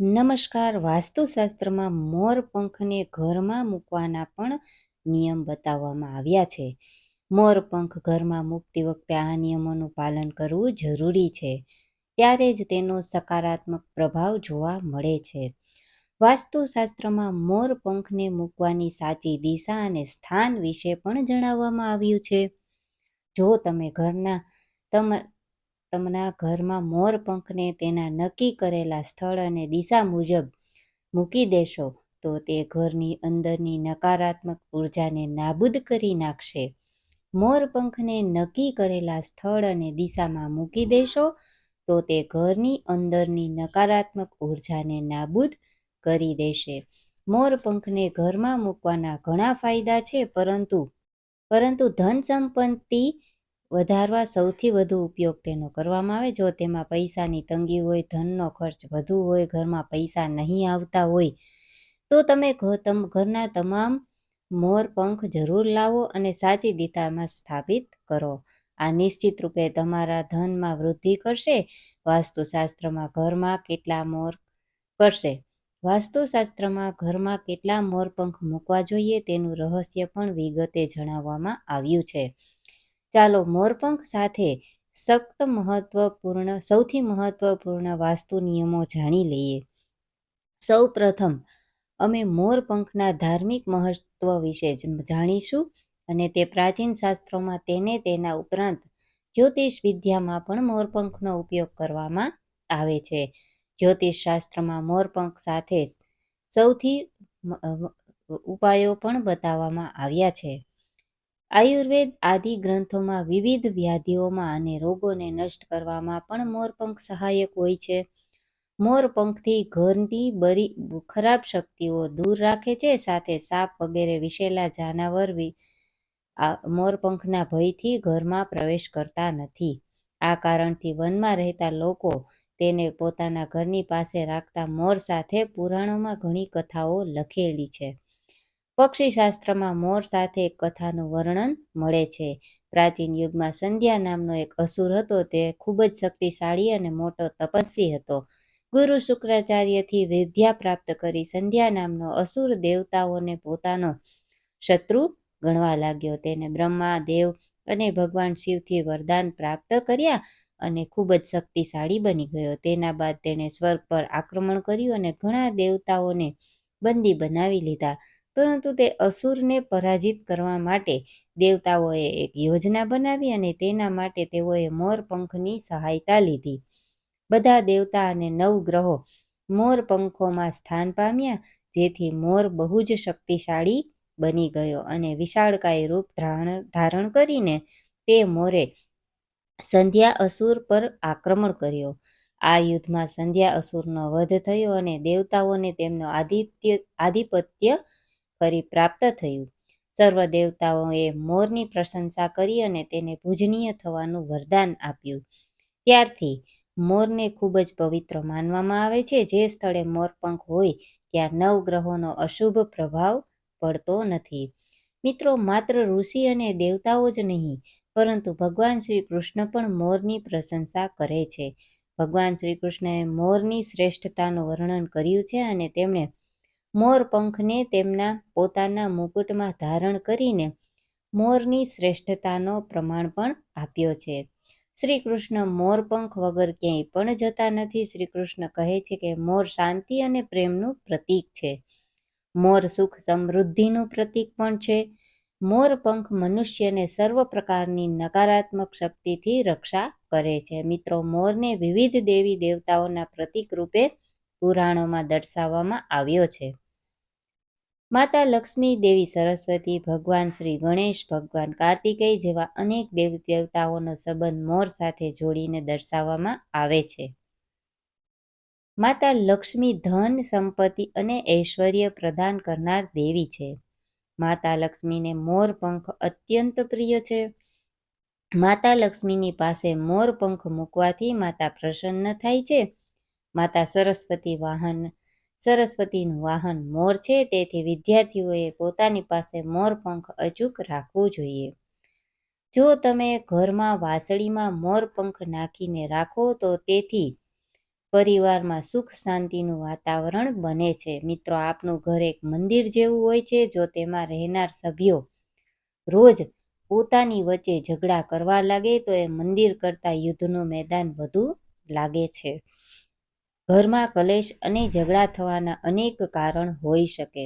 નમસ્કાર. વાસ્તુશાસ્ત્રમાં મોર પંખને ઘરમાં મૂકવાના પણ નિયમ બતાવવામાં આવ્યા છે. મોર પંખ ઘરમાં મૂકતી વખતે આ નિયમોનું પાલન કરવું જરૂરી છે. ત્યારે જ તેનો સકારાત્મક પ્રભાવ જોવા મળે છે. વાસ્તુશાસ્ત્રમાં મોર પંખને મૂકવાની સાચી દિશા અને સ્થાન વિશે પણ જણાવવામાં આવ્યું છે. જો તમે ઘરના તમ તમના ઘરમાં મોરપંખને તેના નક્કી કરેલા સ્થળ અને દિશા મુજબ મૂકી દેશો, તો તે ઘરની અંદરની નકારાત્મક ઉર્જાને નાબૂદ કરી નાખશે. મોરપંખને નક્કી કરેલા સ્થળ અને દિશામાં મૂકી દેશો, તો તે ઘરની અંદરની નકારાત્મક ઉર્જાને નાબૂદ કરી દેશે. મોરપંખને ઘરમાં મૂકવાના ઘણા ફાયદા છે, પરંતુ પરંતુ ધન સંપત્તિ વધારવા સૌથી વધુ ઉપયોગ તેનો કરવામાં આવે. જો તેમાં પૈસાની તંગી હોય, ધનનો ખર્ચ વધુ હોય, ઘરમાં પૈસા નહીં આવતા હોય, તો તમે ઘરના તમામ મોર, પંખ જરૂર લાવો અને સાચી દિશામાં સ્થાપિત કરો. આ નિશ્ચિત રૂપે તમારા ધનમાં વૃદ્ધિ કરશે. વાસ્તુશાસ્ત્રમાં ઘરમાં કેટલા મોર કરશે? વાસ્તુશાસ્ત્રમાં ઘરમાં કેટલા મોરપંખ મૂકવા જોઈએ તેનું રહસ્ય પણ વિગતે જણાવવામાં આવ્યું છે. ચાલો મોરપંખ સાથે સખ્ત મહત્વપૂર્ણ, સૌથી મહત્વપૂર્ણ વાસ્તુ નિયમો જાણી લઈએ. સૌ પ્રથમ, અમે મોરપંખના ધાર્મિક મહત્વ વિશે જાણીશું અને તે પ્રાચીન શાસ્ત્રોમાં તેને તેના ઉપરાંત જ્યોતિષ વિદ્યામાં પણ મોરપંખનો ઉપયોગ કરવામાં આવે છે. જ્યોતિષ શાસ્ત્રમાં મોરપંખ સાથે સૌથી ઉપાયો પણ બતાવવામાં આવ્યા છે. આયુર્વેદ આદિ ગ્રંથોમાં વિવિધ વ્યાધિઓમાં અને રોગોને નષ્ટ કરવામાં પણ મોરપંખ સહાયક હોય છે. મોરપંખથી ઘરની બરી, ખરાબ શક્તિઓ દૂર રાખે છે, સાથે સાપ વગેરે વિશેલા જાનવર મોરપંખના ભયથી ઘરમાં પ્રવેશ કરતા નથી. આ કારણથી વનમાં રહેતા લોકો તેને પોતાના ઘરની પાસે રાખતા મોર સાથે પુરાણોમાં ઘણી કથાઓ લખેલી છે. પક્ષીશાસ્ત્રમાં મોર સાથે એક કથાનું વર્ણન મળે છે. પ્રાચીન યુગમાં સંધ્યા નામનો એક અસુર હતો. તે ખૂબ જ શક્તિશાળી અને મોટો તપસ્વી હતો. ગુરુ શુક્રાચાર્યથી વિદ્યા પ્રાપ્ત કરી સંધ્યા નામનો અસુર દેવતાઓને પોતાનો શત્રુ ગણવા લાગ્યો. તેને બ્રહ્મા, દેવ અને ભગવાન શિવથી વરદાન પ્રાપ્ત કર્યા અને ખૂબ જ શક્તિશાળી બની ગયો. તેના બાદ તેણે સ્વર્ગ પર આક્રમણ કર્યું અને ઘણા દેવતાઓને બંદી બનાવી લીધા. પરંતુ તે અસુરને પરાજિત કરવા માટે દેવતાઓએ એક યોજના બનાવી અને તેના માટે તેઓએ મોરપંખની સહાયતા લીધી. બધા દેવતા અને નવ ગ્રહો મોર સ્થાન પામ્યા, જેથી મોર બહુ જ શક્તિશાળી બની ગયો અને વિશાળકાય રૂપ ધારણ કરીને તે મોરે સંધ્યા અસુર પર આક્રમણ કર્યો. આ યુદ્ધમાં સંધ્યા અસુરનો વધ થયો અને દેવતાઓને તેમનો આદિત્ય, આધિપત્ય ફરી પ્રાપ્ત થયું. સર્વ દેવતાઓએ મોરની પ્રશંસા કરી અને તેને પૂજનીય થવાનું વરદાન આપ્યું. ત્યારથી મોરને ખૂબ જ પવિત્ર માનવામાં આવે છે. જે સ્થળે મોરપંખ હોય, ત્યાં નવ ગ્રહોનો અશુભ પ્રભાવ પડતો નથી. મિત્રો, માત્ર ઋષિ અને દેવતાઓ જ નહીં, પરંતુ ભગવાન શ્રી કૃષ્ણ પણ મોરની પ્રશંસા કરે છે. ભગવાન શ્રી કૃષ્ણએ મોરની શ્રેષ્ઠતાનું વર્ણન કર્યું છે અને તેમણે મોર પંખને તેમના પોતાના મુકુટમાં ધારણ કરીને મોરની શ્રેષ્ઠતાનો પ્રમાણ પણ આપ્યો છે. શ્રી કૃષ્ણ મોરપંખ વગર ક્યાંય પણ જતા નથી. શ્રી કૃષ્ણ કહે છે કે મોર શાંતિ અને પ્રેમનું પ્રતીક છે. મોર સુખ સમૃદ્ધિનું પ્રતીક પણ છે. મોરપંખ મનુષ્યને સર્વ પ્રકારની નકારાત્મક શક્તિથી રક્ષા કરે છે. મિત્રો, મોરને વિવિધ દેવી દેવતાઓના પ્રતીક રૂપે પુરાણોમાં દર્શાવવામાં આવ્યો છે. માતા લક્ષ્મી દેવી સરસ્વતી, ભગવાન શ્રી ગણેશ, ભગવાન કાર્તિકેય જેવા અનેક દેવ દેવતાઓનો સંબંધ મોર સાથે જોડીને દર્શાવવામાં આવે છે. માતા લક્ષ્મી ધન, સંપત્તિ અને ઐશ્વર્ય પ્રદાન કરનાર દેવી છે. માતા લક્ષ્મીને મોર પંખ અત્યંત પ્રિય છે. માતા લક્ષ્મીની પાસે મોર પંખ મૂકવાથી માતા પ્રસન્ન થાય છે. માતા સરસ્વતી વાહન સરસ્વતીનું વાહન મોર છે, તેથી વિદ્યાર્થીઓએ પોતાની પાસે મોર પંખ અચૂક રાખવું જોઈએ. જો તમે ઘરમાં વાસળીમાં મોર પંખ નાખીને રાખો, તો તેથી પરિવારમાં સુખ શાંતિનું વાતાવરણ બને છે. મિત્રો, આપનું ઘર એક મંદિર જેવું હોય છે, જો તેમાં રહેનાર સભ્યો રોજ પોતાની વચ્ચે ઝઘડા કરવા લાગે, તો એ મંદિર કરતાં યુદ્ધનું મેદાન વધુ લાગે છે. ઘરમાં કલેશ અને ઝઘડા થવાના અનેક કારણ હોઈ શકે.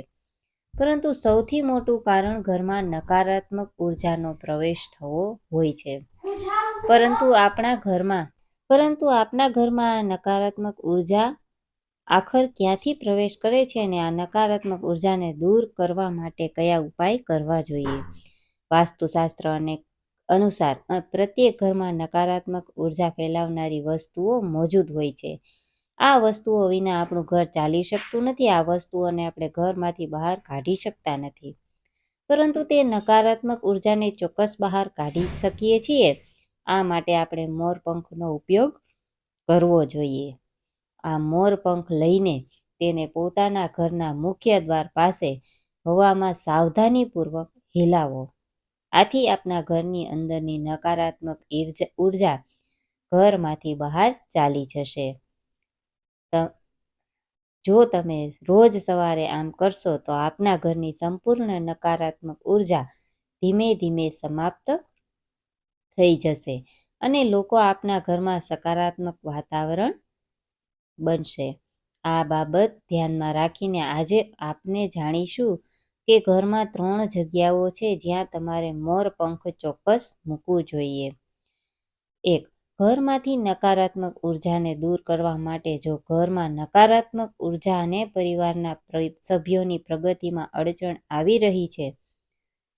પરંતુ સૌથી મોટું કારણ ઘરમાં નકારાત્મક ઉર્જાનો પ્રવેશ થવો હોય છે. પરંતુ આપણા ઘરમાં, પરંતુ આપના ઘરમાં નકારાત્મક ઊર્જા આખર ક્યાંથી પ્રવેશ કરે છે અને આ નકારાત્મક ઉર્જાને દૂર કરવા માટે કયા ઉપાય કરવા જોઈએ? વાસ્તુશાસ્ત્ર અને અનુસાર પ્રત્યેક ઘરમાં નકારાત્મક ઊર્જા ફેલાવનારી વસ્તુઓ મોજૂદ હોય છે. આ વસ્તુઓ વિના આપણું ઘર ચાલી શકતું નથી, આ વસ્તુઓને આપણે ઘરમાંથી બહાર કાઢી શકતા નથી. પરંતુ તે નકારાત્મક ઉર્જાને ચોક્કસ બહાર કાઢી શકીએ છીએ. આ માટે આપણે મોરપંખનો ઉપયોગ કરવો જોઈએ. આ મોરપંખ લઈને તેને પોતાના ઘરના મુખ્ય દ્વાર પાસે હવામાં સાવધાનીપૂર્વક હિલાવો. આથી આપના ઘરની અંદરની નકારાત્મક ઊર્જા ઘરમાંથી બહાર ચાલી જશે. જો તમે રોજ સવારે આમ કરશો તો આપના ઘરની સંપૂર્ણ નકારાત્મક ઊર્જા ધીમે ધીમે સમાપ્ત થઈ જશે અને લોકો આપના ઘરમાં સકારાત્મક વાતાવરણ બનશે. આ બાબત ધ્યાનમાં રાખીને આજે આપને જાણીશું કે ઘરમાં ત્રણ જગ્યાઓ છે જ્યાં તમારે મોર પંખ ચોક્કસ મૂકવું જોઈએ. એક ઘરમાંથી નકારાત્મક ઉર્જાને દૂર કરવા માટે જો ઘરમાં નકારાત્મક ઊર્જા અને પરિવારના સભ્યોની પ્રગતિમાં અડચણ આવી રહી છે,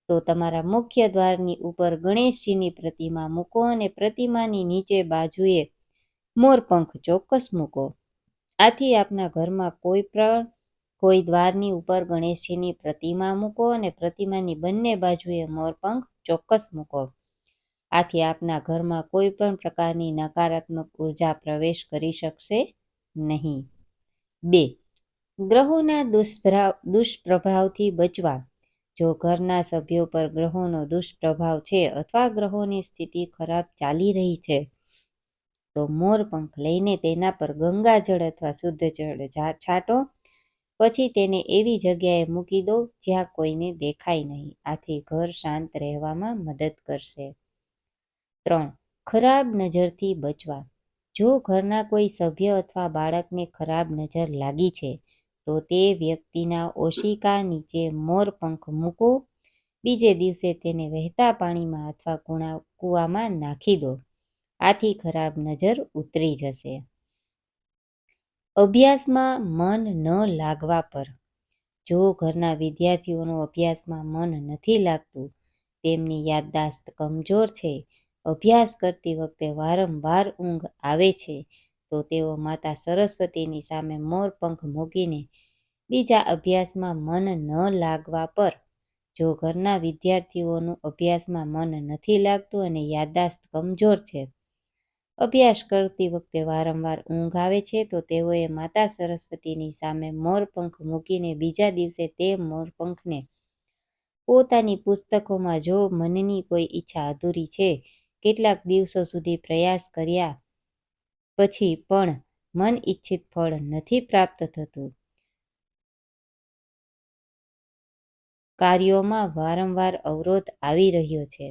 તો તમારા મુખ્ય દ્વારની ઉપર ગણેશજીની પ્રતિમા મૂકો અને પ્રતિમાની નીચે બાજુએ મોરપંખ ચોક્કસ મૂકો. આથી આપના ઘરમાં કોઈ પણ કોઈ દ્વારની ઉપર ગણેશજીની પ્રતિમા મૂકો અને પ્રતિમાની બંને બાજુએ મોરપંખ ચોક્કસ મૂકો. આથી આપના ઘરમાં કોઈ પણ પ્રકારની નકારાત્મક ઊર્જા પ્રવેશ કરી શકશે નહીં. બે, ગ્રહોના દુષ્પ્રભાવથી બચવા. જો ઘરના સભ્યો પર ગ્રહોનો દુષ્પ્રભાવ છે અથવા ગ્રહોની સ્થિતિ ખરાબ ચાલી રહી છે, તો મોરપંખ લઈને તેના પર ગંગાજળ અથવા શુદ્ધ જળ છાંટો. પછી તેને એવી જગ્યાએ મૂકી દો જ્યાં કોઈને દેખાય નહીં. આથી ઘર શાંત રહેવામાં મદદ કરશે. ત્રણ. ખરાબ નજરથી બચવા. જો ઘરના કોઈ સભ્ય અથવા બાળકને ખરાબ નજર લાગી છે, તો તે વ્યક્તિના ઓશિકા નીચે મોરપંખ મૂકો, બીજે દિવસે તેને વહેતા પાણીમાં અથવા કૂવામાં નાખી દો. આથી ખરાબ નજર ઉતરી જશે. અભ્યાસમાં મન ન લાગવા પર. જો ઘરના વિદ્યાર્થીઓનો અભ્યાસમાં મન નથી લાગતું, તેમની યાદદાસ્ત કમજોર છે અભ્યાસ કરતી વખતે વારંવાર ઊંઘ આવે છે, તો તેઓ માતા સરસ્વતીની સામે મોરપંખ મૂકીને બીજા અભ્યાસમાં મન ન લાગવા પર, જો ઘરના વિદ્યાર્થીઓનું અભ્યાસમાં મન નથી લાગતું અને યાદદાસ્ત કમજોર છે. અભ્યાસ કરતી વખતે વારંવાર ઊંઘ આવે છે, તો તેઓએ માતા સરસ્વતીની સામે મોરપંખ મૂકીને બીજા દિવસે તે મોરપંખને પોતાની પુસ્તકોમાં જો મનની કોઈ ઈચ્છા અધૂરી છે કેટલાક દિવસો સુધી પ્રયાસ કર્યા પછી પણ મન ઈચ્છિત ફળ નથી પ્રાપ્ત થતું. કાર્યોમાં વારંવાર અવરોધ આવી રહ્યો છે.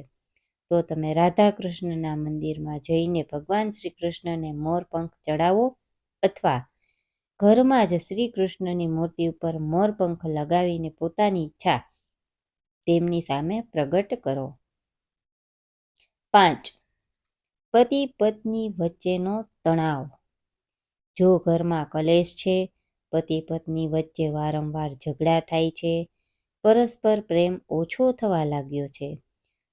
તો તમે રાધા કૃષ્ણના મંદિરમાં જઈને ભગવાન શ્રી કૃષ્ણને મોરપંખ ચડાવો અથવા ઘરમાં જ શ્રી કૃષ્ણની મૂર્તિ ઉપર મોરપંખ લગાવીને પોતાની ઈચ્છા તેમની સામે પ્રગટ કરો. પાંચ. પતિ પત્ની વચ્ચેનો તણાવ. જો ઘરમાં કલેશ છે, પતિ પત્ની વચ્ચે વારંવાર ઝઘડા થાય છે, પરસ્પર પ્રેમ ઓછો થવા લાગ્યો છે,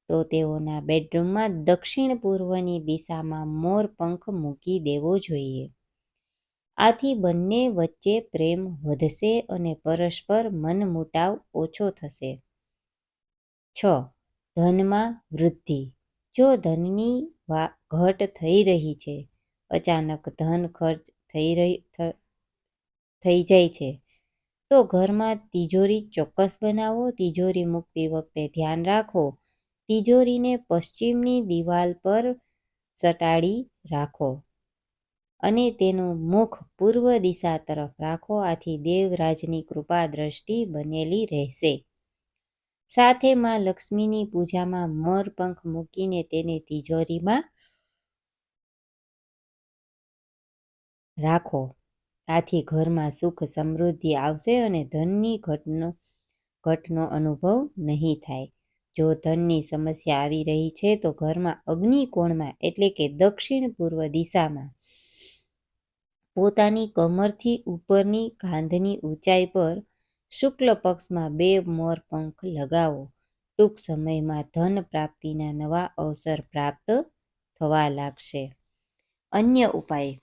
તો તેઓના બેડરૂમમાં દક્ષિણ પૂર્વની દિશામાં મોર પંખ મૂકી દેવો જોઈએ. આથી બંને વચ્ચે પ્રેમ વધશે અને પરસ્પર મનમુટાવ ઓછો થશે. છ. ધનમાં વૃદ્ધિ. જો ધનની ઘટ થઈ રહી છે, અચાનક ધન ખર્ચ થઈ રહી થઈ જાય છે, તો ઘરમાં તિજોરી ચોક્કસ બનાવો, તિજોરી મૂકતી વખતે ધ્યાન રાખો, તિજોરીને પશ્ચિમની દિવાલ પર સટાડી રાખો અને તેનું મુખ પૂર્વ દિશા તરફ રાખો, આથી દેવરાજની કૃપા દ્રષ્ટિ બનેલી રહેશે. સાથે માં લક્ષ્મીની પૂજામાં મોર પંખ મૂકીને તેને તિજોરીમાં રાખો. આથી ઘરમાં સુખ સમૃદ્ધિ આવશે અને ધનની ઘટનો અનુભવ નહીં થાય. જો ધનની સમસ્યા આવી રહી છે, તો ઘરમાં અગ્નિકોણમાં એટલે કે દક્ષિણ પૂર્વ દિશામાં પોતાની કમરથી ઉપરની કાંધની ઊંચાઈ પર શુક્લ પક્ષમાં બે મોર પંખ લગાવો. ટૂંક સમયમાં ધન પ્રાપ્તિના નવા અવસર પ્રાપ્ત થવા લાગશે. અન્ય ઉપાય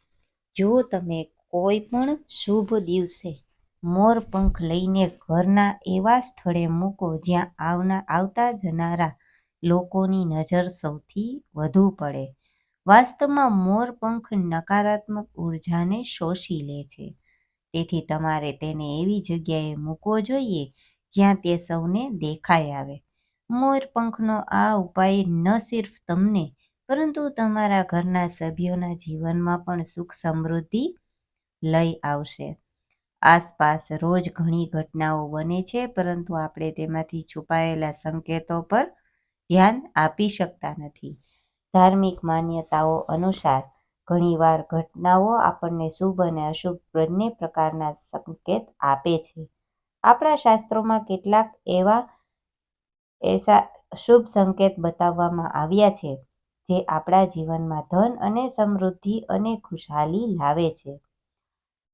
જો તમે કોઈ પણ શુભ દિવસે મોર પંખ લઈને ઘરના એવા સ્થળે મૂકો જ્યાં આવતા જનારા લોકોની નજર સૌથી વધુ પડે. વાસ્તવમાં મોર પંખ નકારાત્મક ઉર્જાને શોષી લે છે. તેથી તમારે તેને એવી જગ્યાએ મૂકવો જોઈએ જ્યાં તે સૌને દેખાઈ આવે. મોર પંખનો આ ઉપાય ન સિર્ફ તમને, પરંતુ તમારા ઘરના સભ્યોના જીવનમાં પણ સુખ સમૃદ્ધિ લઈ આવશે. આસપાસ રોજ ઘણી ઘટનાઓ બને છે, પરંતુ આપણે તેમાંથી છુપાયેલા સંકેતો પર ધ્યાન આપી શકતા નથી. ધાર્મિક માન્યતાઓ અનુસાર ઘણીવાર ઘટનાઓ આપણને શુભ અને અશુભ બંને પ્રકારના સંકેત આપે છે. આપણા શાસ્ત્રોમાં કેટલાક એવા શુભ સંકેત બતાવવામાં આવ્યા છે, જે આપણા જીવનમાં ધન અને સમૃદ્ધિ અને ખુશહાલી લાવે છે.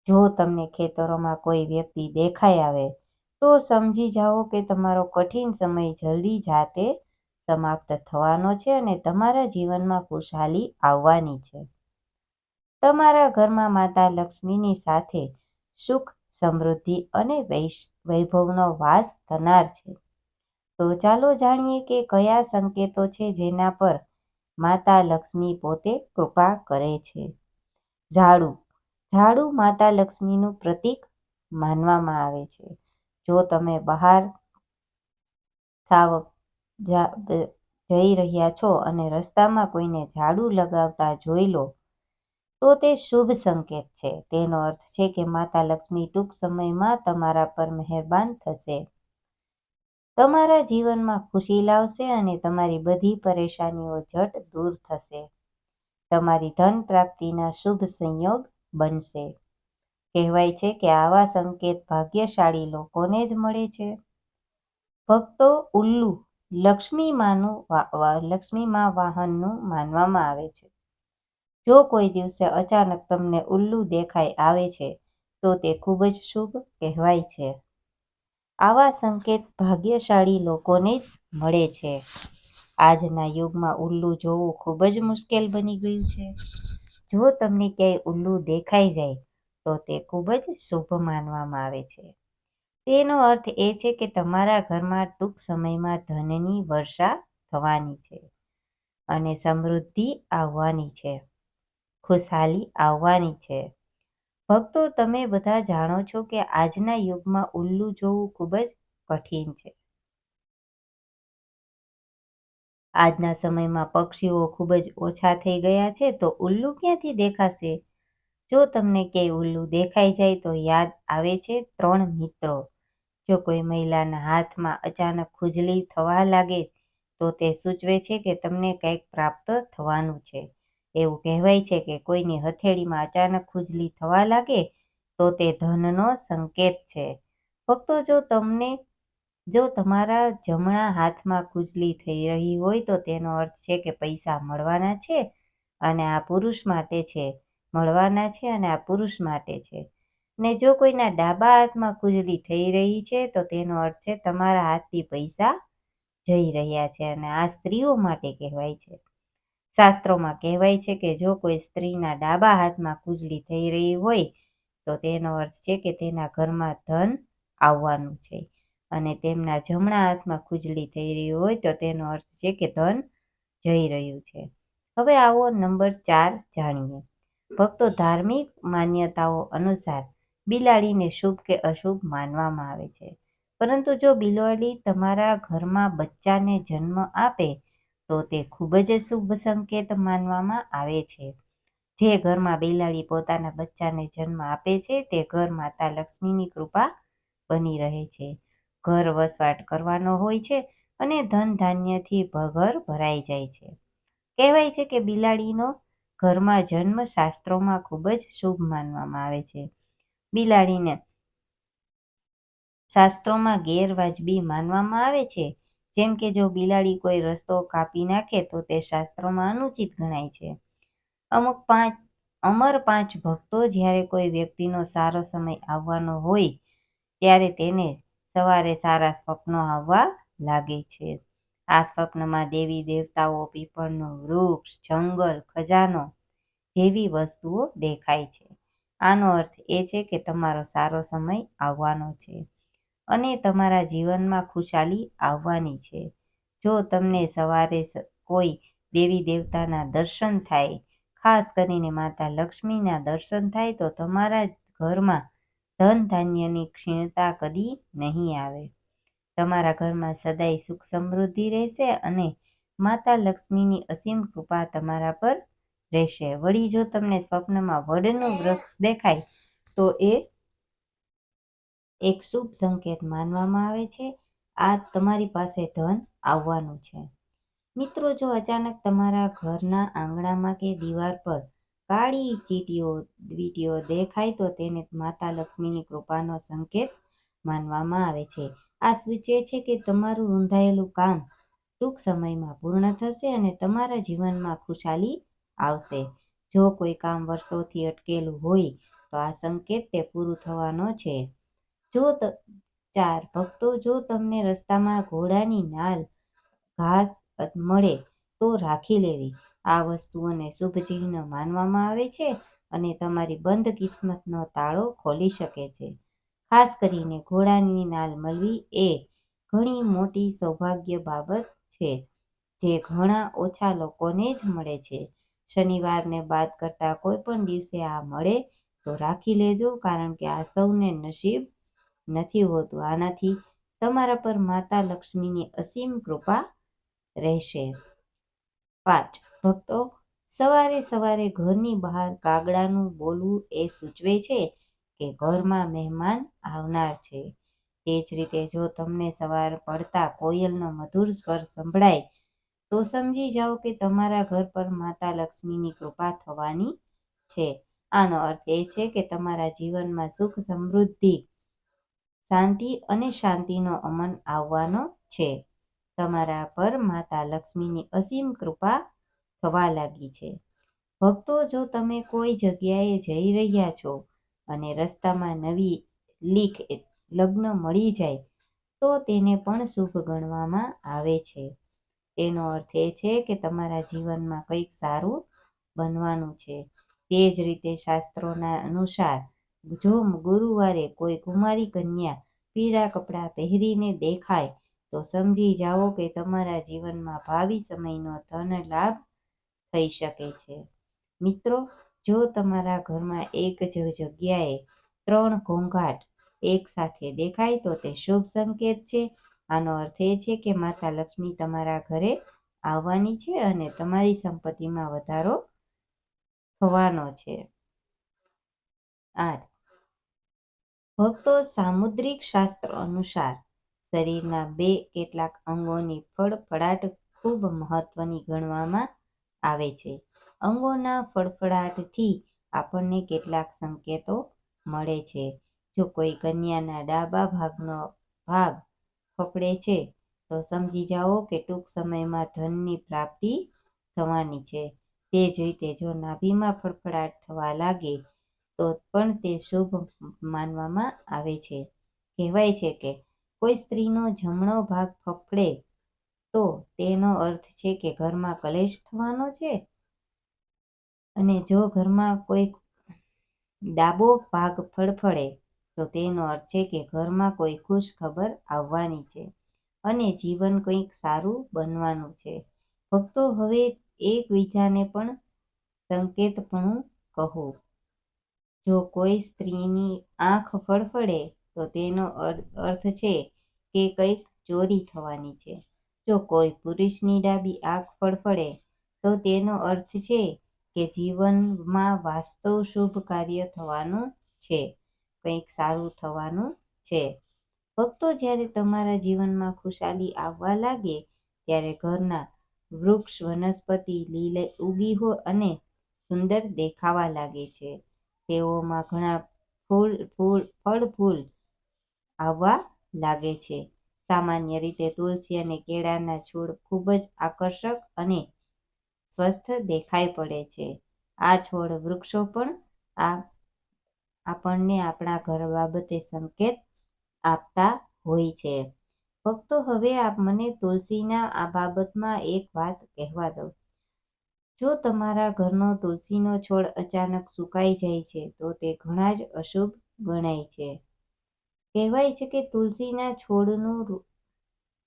જો તમને ખેતરોમાં કોઈ વ્યક્તિ દેખાઈ આવે, તો સમજી જાઓ કે તમારો કઠિન સમય જલ્દી જાતે સમાપ્ત થવાનો છે અને તમારા જીવનમાં ખુશહાલી આવવાની છે. તમારા ઘરમાં માતા લક્ષ્મીની સાથે સુખ, સમૃદ્ધિ અને વૈભવનો વાસ થનાર છે. તો ચાલો જાણીએ કે કયા સંકેતો છે જેના પર માતા લક્ષ્મી પોતે કૃપા કરે છે. ઝાડુ ઝાડુ માતા લક્ષ્મીનું પ્રતીક માનવામાં આવે છે. જો તમે બહાર થાવ જઈ રહ્યા છો અને રસ્તામાં કોઈને ઝાડુ લગાવતા જોઈ લો તો તે શુભ સંકેત છે. તેનો અર્થ છે કે માતા લક્ષ્મી ટૂંક સમયમાં તમારા પર મહેરબાન થશે. તમારા જીવનમાં ખુશી લાવશે અને તમારી બધી પરેશાનીઓ ઝટ દૂર થશે. તમારી ધન પ્રાપ્તિના શુભ સંયોગ બનશે. કહેવાય છે કે આવા સંકેત ભાગ્યશાળી લોકોને જ મળે છે. ભક્તો ઉલ્લુ લક્ષ્મી માં વાહનનું માનવામાં આવે છે. જો કોઈ દિવસે અચાનક તમને ઉલ્લુ દેખાઈ આવે છે, તો તે ખૂબ જ શુભ કહેવાય છે. આવા સંકેત ભાગ્યશાળી લોકોને જ મળે છે. આજના યુગમાં ઉલ્લુ જોવું ખૂબ જ મુશ્કેલ બની ગયું છે. જો તમને ક્યાંય ઉલ્લુ દેખાઈ જાય, તો તે ખૂબ જ શુભ માનવામાં આવે છે. તેનો અર્થ એ છે કે તમારા ઘરમાં ટૂંક સમયમાં ધનની વર્ષા થવાની છે અને સમૃદ્ધિ આવવાની છે. ખુશહાલી આવવાની છે. ભક્તો, તમે બધા જાણો છો કે આજના યુગમાં ઉલ્લુ જોવું ખૂબ જ કઠિન છે. આજના સમયમાં પક્ષીઓ ખૂબ જ ઓછા થઈ ગયા છે, તો ઉલ્લુ ક્યાંથી દેખાશે? જો તમને ક્યાંય ઉલ્લુ દેખાઈ જાય તો યાદ આવે છે ત્રણ મિત્રો. જો કોઈ મહિલાના હાથમાં અચાનક ખુજલી થવા લાગે તો તે સૂચવે છે કે તમને કંઈક પ્રાપ્ત થવાનું છે. એવું કહેવાય છે કે કોઈની હથેળીમાં અચાનક ખુજલી થવા લાગે, તો તે ધનનો સંકેત છે. ભક્તો જો તમારા જમણા હાથમાં ખુજલી થઈ રહી હોય, તો તેનો અર્થ છે કે પૈસા મળવાના છે અને આ પુરુષ માટે છે મળવાના છે અને આ પુરુષ માટે છે. ને જો કોઈના ડાબા હાથમાં ખુજલી થઈ રહી છે, તો તેનો અર્થ છે તમારા હાથથી પૈસા જઈ રહ્યા છે અને આ સ્ત્રીઓ માટે કહેવાય છે. શાસ્ત્રોમાં કહેવાય છે કે જો કોઈ સ્ત્રીના ડાબા હાથમાં ખુજલી થઈ રહી હોય, તો તેનો અર્થ છે કે તેના ઘરમાં ધન આવવાનું છે અને તેમના જમણા હાથમાં ખુજલી થઈ રહી હોય, તો તેનો અર્થ છે કે ધન જઈ રહ્યું છે. હવે આવો નંબર ચાર જાણીએ. ભક્તો ધાર્મિક માન્યતાઓ અનુસાર બિલાડીને શુભ કે અશુભ માનવામાં આવે છે. પરંતુ જો બિલાડી તમારા ઘરમાં બચ્ચાને જન્મ આપે તો તે ખૂબ જ શુભ સંકેત માનવામાં આવે છે. જે ઘરમાં બિલાડી પોતાના બચ્ચાને જન્મ આપે છે, તે ઘર માતા લક્ષ્મીની કૃપા બની રહે છે. ઘર વસવાટ કરવાનો હોય છે અને ધન ધાન્યથી ઘર ભરાઈ જાય છે. કહેવાય છે કે બિલાડીનો ઘરમાં જન્મ શાસ્ત્રોમાં ખૂબ જ શુભ માનવામાં આવે છે. બિલાડીને શાસ્ત્રોમાં ગેરવાજબી માનવામાં આવે છે. જેમ કે જો બિલાડી કોઈ રસ્તો કાપી નાખે તો તે શાસ્ત્રોમાં અનુચિત ગણાય છે. અમુક પાંચ, અમર પાંચ ભક્તો જ્યારે કોઈ વ્યક્તિનો સારો સમય આવવાનો હોય, ત્યારે તેને સવારે સારા સ્વપ્નો આવવા લાગે છે. આ સ્વપ્નમાં દેવી દેવતાઓ, પીપળનું વૃક્ષ, જંગલ, ખજાનો જેવી વસ્તુઓ દેખાય છે. આનો અર્થ એ છે કે તમારો સારો સમય આવવાનો છે. અને તમારા જીવનમાં ખુશાલી આવવાની છે. જો તમને સવારે કોઈ દેવી દેવતાના દર્શન થાય, ખાસ કરીને માતા લક્ષ્મીના દર્શન થાય, તો તમારા ઘરમાં ધન ધાન્યની ક્ષીણતા કદી નહીં આવે. તમારા ઘરમાં સદાય સુખ સમૃદ્ધિ રહેશે અને માતા લક્ષ્મીની અસીમ કૃપા તમારા પર રહેશે. વળી જો તમને સ્વપ્નમાં વડનું વૃક્ષ દેખાય, તો એ એક શુભ સંકેત માનવામાં આવે છે. આ તમારી પાસે ધન આવવાનું છે. મિત્રો, જો અચાનક તમારા ઘરના આંગણામાં કે દીવાર પર કાળી ચીટીઓ, વીટીઓ દેખાય, તો તેને માતા લક્ષ્મીની કૃપાનો સંકેત માનવામાં આવે છે. આ સૂચવે છે કે તમારું રૂંધાયેલું કામ ટૂંક સમયમાં પૂર્ણ થશે અને તમારા જીવનમાં ખુશાલી આવશે. જો કોઈ કામ વર્ષોથી અટકેલું હોય, તો આ સંકેત તે પૂરું થવાનો છે. જો ચાર ભક્તો જો તમને રસ્તામાં ઘોડાની નાલ, ઘાસ મળે તો રાખી લેવી. આ વસ્તુઓને શુભ ચિહ્ન માનવામાં આવે છે અને તમારી બંધ કિસ્મતનો તાળો ખોલી શકે છે. ખાસ કરીને ઘોડાની નાલ મળવી એ ઘણી મોટી સૌભાગ્ય બાબત છે, જે ઘણા ઓછા લોકોને જ મળે છે. શનિવારને બાદ કરતા કોઈ પણ દિવસે આ મળે તો રાખી લેજો, કારણ કે આ સૌને નસીબ નથી હોતું. આનાથી તમારા પર માતા લક્ષ્મીની અસીમ કૃપા રહેશે. પાંચ, ભક્તો, સવારે સવારે ઘરની બહાર કાગડાનું બોલવું એ સૂચવે છે કે ઘરમાં મહેમાન આવનાર છે. તે જ રીતે જો તમને સવાર પડતા કોયલનો મધુર સ્વર સંભળાય, તો સમજી જાઓ કે તમારા ઘર પર માતા લક્ષ્મીની કૃપા થવાની છે. આનો અર્થ એ છે કે તમારા જીવનમાં સુખ સમૃદ્ધિ શાંતિ અને શાંતિનો અમન આવવાનો છે. તમારા પર માતા લક્ષ્મીની અસીમ કૃપા થવા લાગી છે. ભક્તો, જો તમે કોઈ જગ્યાએ જઈ રહ્યા છો અને રસ્તામાં નવી લીખ લગ્ન મળી જાય, તો તેને પણ શુભ ગણવામાં આવે છે. તેનો અર્થ એ છે કે તમારા જીવનમાં કંઈક સારું બનવાનું છે. તે જ રીતે શાસ્ત્રોના અનુસાર જો ગુરુવારે કોઈ કુમારી કન્યા પીળા કપડાં પહેરીને દેખાય, તો સમજી જાઓ કે તમારા જીવનમાં ભાવિ સમયનો ધન લાભ થઈ શકે છે. મિત્રો, જો તમારા ઘરમાં એક જ જગ્યાએ ત્રણ ઘોંઘાટ એક સાથે દેખાય, તો તે શુભ સંકેત છે. આનો અર્થ એ છે કે માતા લક્ષ્મી તમારા ઘરે આવવાની છે અને તમારી સંપત્તિમાં વધારો થવાનો છે. આઠ. ભક્તો સામુદ્રિક શાસ્ત્ર અનુસાર શરીરના બે કેટલાક અંગોની ફળફળાટ ખૂબ મહત્વની ગણવામાં આવે છે. અંગોના ફળફળાટથી આપણને કેટલાક સંકેતો મળે છે. જો કોઈ કન્યાના ડાબા ભાગનો ભાગ ફફડે છે, તો સમજી જાઓ કે ટૂંક સમયમાં ધનની પ્રાપ્તિ થવાની છે. તે જ રીતે જો નાભીમાં ફળફળાટ થવા લાગે તો પણ તે શુભ માનવામાં આવે છે. કહેવાય છે કે કોઈ સ્ત્રીનો જમણો ભાગ ફફડે તો તેનો અર્થ છે કે ઘરમાં કલેશ થવાનો છે અને જો ઘરમાં કોઈ ડાબો ભાગ ફડફડે તો તેનો અર્થ છે કે ઘરમાં કોઈ ખુશ ખબર આવવાની છે અને જીવન કંઈક સારું બનવાનું છે. ભક્તો હવે એકબીજાને પણ સંકેતપણું કહો. જો કોઈ સ્ત્રીની આંખ ફળફળે તો તેનો અર્થ છે કે કંઈક ચોરી થવાની છે. જો કોઈ પુરુષની ડાબી આંખ ફળફળે તો તેનો અર્થ છે કે જીવનમાં વાસ્તવ શુભ કાર્ય થવાનું છે, કંઈક સારું થવાનું છે. ભક્તો જ્યારે તમારા જીવનમાં ખુશાલી આવવા લાગે, ત્યારે ઘરના વૃક્ષ વનસ્પતિ લીલે ઉગી હો અને સુંદર દેખાવા લાગે છે. તેઓમાં ઘણા ફૂલ ફૂલ ફળ ફૂલ આવવા લાગે છે. સામાન્ય રીતે તુલસી અને કેળાના છોડ ખૂબ જ આકર્ષક અને સ્વસ્થ દેખાઈ પડે છે. આ છોડ વૃક્ષો પણ આ આપણને આપણા ઘર બાબતે સંકેત આપતા હોય છે. ફક્ત હવે આપ મને તુલસીના આ બાબતમાં એક વાત કહેવા દો. જો તમારા ઘરનો તુલસીનો છોડ અચાનક સુકાઈ જાય છે, તો તે ઘણા જ અશુભ ગણાય છે. કહેવાય છે કે તુલસીના છોડનું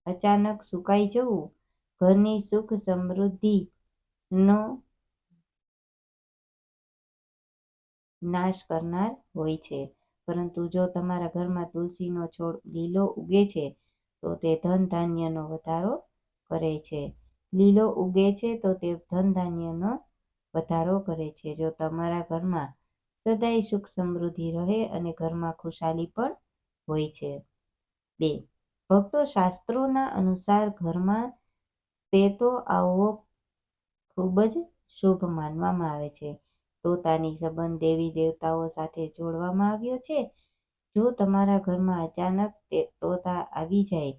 અચાનક સુકાઈ જવું ઘરની સુખ સમૃદ્ધિનો નાશ કરનાર હોય છે. પરંતુ જો તમારા ઘરમાં તુલસીનો છોડ લીલો ઉગે છે, તો તે ધન ધાન્યનો વધારો કરે છે. લીલો ઉગે છે તો તે ધન ધાન્યનો વધારો કરે છે. જો તમારા ઘરમાં સદાય સુખ સમૃદ્ધિ રહે અને ઘરમાં ખુશાલી પણ હોય છે. બે, ભક્તો શાસ્ત્રોના અનુસાર ઘરમાં તે તો આવો ખૂબ જ શુભ માનવામાં આવે છે. તોતાની સંબંધ દેવી દેવતાઓ સાથે જોડવામાં આવ્યો છે. જો તમારા ઘરમાં અચાનક તે તોતા આવી જાય,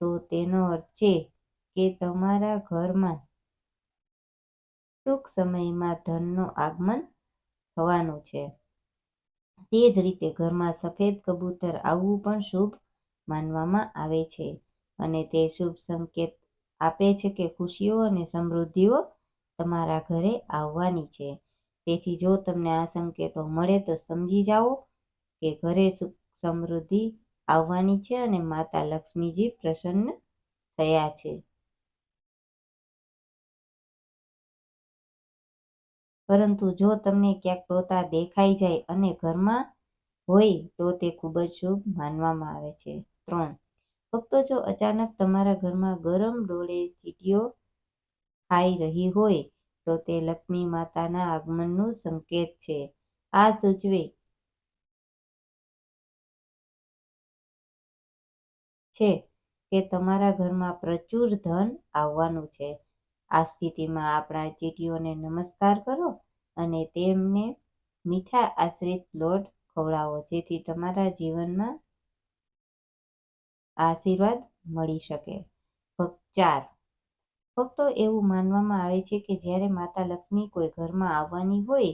તો તેનો અર્થ છે કે તમારા ઘરમાં ટૂંક સમયમાં ધનનું આગમન થવાનું છે. તે જ રીતે ઘરમાં સફેદ કબૂતર આવવું પણ શુભ માનવામાં આવે છે અને તે શુભ સંકેત આપે છે કે ખુશીઓ અને સમૃદ્ધિઓ તમારા ઘરે આવવાની છે. તેથી જો તમને આ સંકેતો મળે તો સમજી જાઓ કે ઘરે સુખ સમૃદ્ધિ આવવાની છે અને માતા લક્ષ્મીજી પ્રસન્ન થયા છે. પરંતુ જો તમને ક્યાંક તોતા દેખાઈ જાય અને ઘરમાં હોય તો તે ખૂબ જ શુભ માનવામાં આવે છે. ત્રણ. ફક્ત જો અચાનક તમારા ઘરમાં ગરમ ડોળે ચીટીઓ ખાઈ રહી હોય તો તે લક્ષ્મી માતાના આગમનનું સંકેત છે. આ સૂચવે છે કે તમારા ઘરમાં પ્રચુર ધન આવવાનું છે. આ સ્થિતિમાં આપણા ચીટીઓને નમસ્કાર કરો અને તેમને મીઠા આશ્રિત લોટ ખવડાવો, જેથી તમારા જીવનમાં આશીર્વાદ મળી શકે. ચાર. ફક્ત એવું માનવામાં આવે છે કે જ્યારે માતા લક્ષ્મી કોઈ ઘરમાં આવવાની હોય,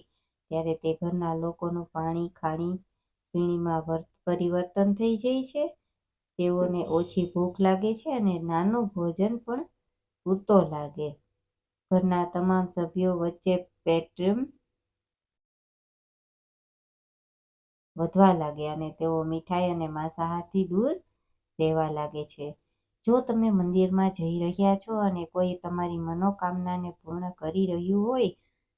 ત્યારે તે ઘરના લોકોનું પાણી ખાણી, પીણીમાં પરિવર્તન થઈ જાય છે. તેઓને ઓછી ભૂખ લાગે છે અને નાનું ભોજન પણ પૂરતો લાગે. ઘરના તમામ સભ્યો વચ્ચે પ્રેમ વધવા લાગે અને તેઓ મીઠાઈ અને માંસાહારથી દૂર રહેવા લાગે છે. જો તમે મંદિરમાં જઈ રહ્યા છો અને કોઈ તમારી મનોકામનાને પૂર્ણ કરી રહ્યું હોય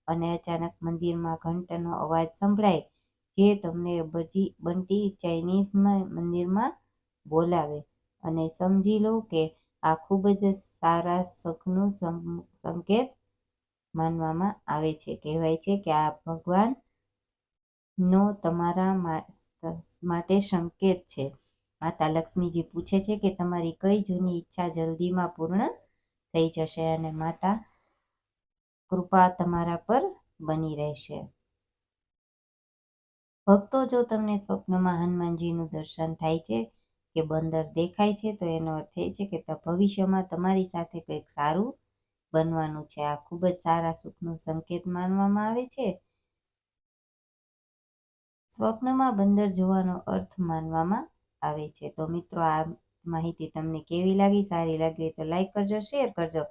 અને અચાનક મંદિરમાં ઘંટનો અવાજ સંભળાય, જે તમને બજી, બંટી ચાઇનીઝ મંદિરમાં બોલાવે અને સમજી લો કે આ ખૂબ જ સારા સુખનું સંકેત માનવામાં આવે છે. કહેવાય છે કે આ ભગવાનનો તમારા માટે સંકેત છે. માતા લક્ષ્મીજી પૂછે છે કે તમારી કઈ જૂની ઈચ્છા જલ્દીમાં પૂર્ણ થઈ જશે અને માતા કૃપા તમારા પર બની રહેશે. ભક્તો, જો તમને સ્વપ્નમાં હનુમાનજીનું દર્શન થાય છે કે બંદર દેખાય છે, તો એનો અર્થ એ છે કે ભવિષ્યમાં તમારી સાથે કંઈક સારું બનવાનું છે. આ ખૂબ જ સારા સુખનું સંકેત માનવામાં આવે છે. સ્વપ્નમાં બંદર જોવાનો અર્થ માનવામાં આવે છે. તો મિત્રો, આ માહિતી તમને કેવી લાગી? સારી લાગી તો લાઈક કરજો, શેર કરજો.